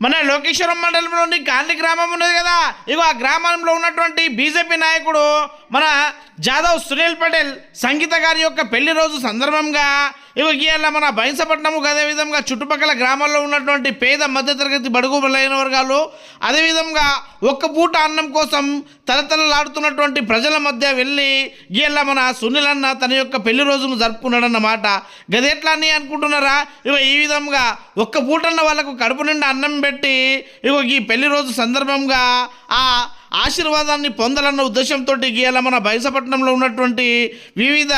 మన లోకేశ్వరం మండలంలోని కాండి గ్రామం ఉన్నది కదా. ఇక ఆ గ్రామంలో ఉన్నటువంటి బీజేపీ నాయకుడు మన జాదవ్ సునీల్ పటేల్ సంగీత గారి యొక్క పెళ్ళి రోజు సందర్భంగా ఇగో ఇవాళ మన బైంసపట్నము అదేవిధంగా చుట్టుపక్కల గ్రామాల్లో ఉన్నటువంటి పేద మధ్యతరగతి బడుగు బలైన వర్గాలు అదేవిధంగా ఒక్క పూట అన్నం కోసం తలతలలాడుతున్నటువంటి ప్రజల మధ్య వెళ్ళి ఇవాళ మన సునీలన్న తన యొక్క పెళ్ళి రోజును జరుపుకున్నాడన్నమాట. గదెట్లా అని అనుకుంటున్నారా? ఇగో ఈ విధంగా ఒక్క పూటన్న వాళ్ళకు కడుపు నిండా అన్నం పెట్టి ఇగో ఈ పెళ్ళి రోజు సందర్భంగా ఆ ఆశీర్వాదాన్ని పొందాలన్న ఉద్దేశంతో గీయాల మన బైసపట్నంలో ఉన్నటువంటి వివిధ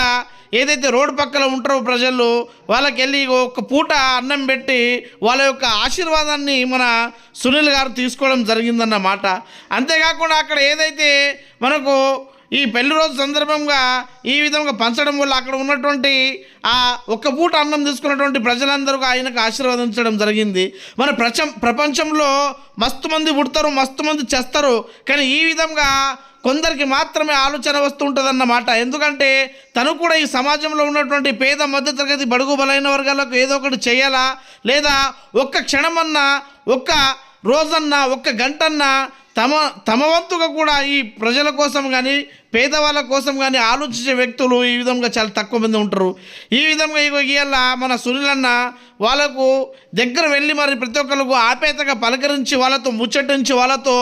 ఏదైతే రోడ్డు పక్కన ఉంటారో ప్రజలు వాళ్ళకి వెళ్ళి ఒక పూట అన్నం పెట్టి వాళ్ళ యొక్క ఆశీర్వాదాన్ని మన సునీల్ గారు తీసుకోవడం జరిగిందన్నమాట అంతేకాకుండా అక్కడ ఏదైతే మనకు ఈ పెళ్ళి రోజు సందర్భంగా ఈ విధంగా పంచడం వల్ల అక్కడ ఉన్నటువంటి ఆ ఒక్క పూట అన్నం తీసుకున్నటువంటి ప్రజలందరూ ఆయనకు ఆశీర్వదించడం జరిగింది. మన ప్రచం ప్రపంచంలో మస్తు మంది పుడతారు మస్తు మంది చేస్తారు. కానీ ఈ విధంగా కొందరికి మాత్రమే ఆలోచన వస్తుంటుందన్నమాట. ఎందుకంటే తను కూడా ఈ సమాజంలో ఉన్నటువంటి పేద మధ్యతరగతి బడుగు బలైన వర్గాలకు ఏదో ఒకటి చేయాలా? లేదా ఒక్క క్షణమన్నా ఒక్క రోజన్నా ఒక్క గంటన్నా తమ తమ వంతుగా కూడా ఈ ప్రజల కోసం కానీ పేదవాళ్ళ కోసం కానీ ఆలోచించే వ్యక్తులు ఈ విధంగా చాలా తక్కువ మంది ఉంటారు. ఈ విధంగా ఇవాళ మన సునీలన్న వాళ్ళకు దగ్గర వెళ్ళి మరి ప్రతి ఒక్కరికి ఆపేతగా పలకరించి వాళ్ళతో ముచ్చటించి వాళ్ళతో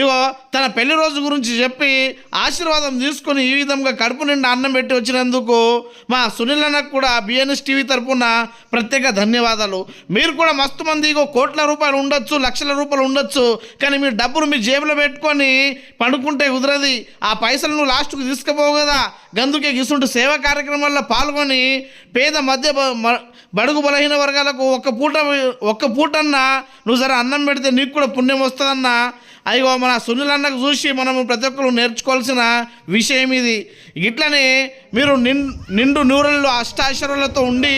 ఇగో తన పెళ్ళి రోజు గురించి చెప్పి ఆశీర్వాదం తీసుకొని ఈ విధంగా కడుపు నిండా అన్నం పెట్టి వచ్చినందుకు మా సునీల్ కూడా బిఎన్ఎస్ టీవీ తరపున ప్రత్యేక ధన్యవాదాలు. మీరు కూడా మస్తు మంది ఇగో కోట్ల రూపాయలు ఉండొచ్చు లక్షల రూపాయలు ఉండొచ్చు కానీ మీరు డబ్బులు మీ జేబులో పెట్టుకొని పండుకుంటే కుదరది. ఆ పైసలు నువ్వు లాస్ట్కు తీసుకుపోవు కదా. గందుకే గిసుంటు సేవా కార్యక్రమాల్లో పాల్గొని పేద మధ్య బడుగు బలహీన వర్గాలకు ఒక్క పూట ఒక్క పూటన్నా నువ్వు సరే అన్నం పెడితే నీకు కూడా పుణ్యం వస్తుందన్నా. అయ్యో మన సునీల్ అన్నకు చూసి మనము ప్రతి ఒక్కరు నేర్చుకోవాల్సిన విషయం ఇది. ఇట్లనే మీరు నిన్ నిండు నూరల్లో అష్టాశ్వరులతో ఉండి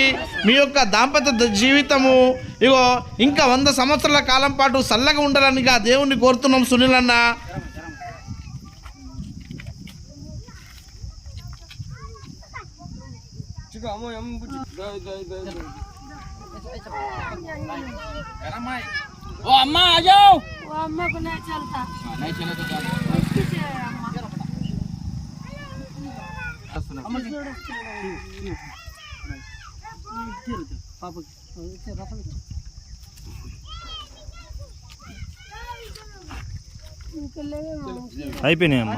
మీ యొక్క దాంపత్య జీవితము ఇగో ఇంకా వంద సంవత్సరాల కాలం పాటు చల్లగా ఉండాలని ఆ దేవుణ్ణి కోరుతున్నాం సునీల్ అన్న 지금 अम्मा को नहीं चलता नहीं चला तो पापा అయిపోయినాయమ్మా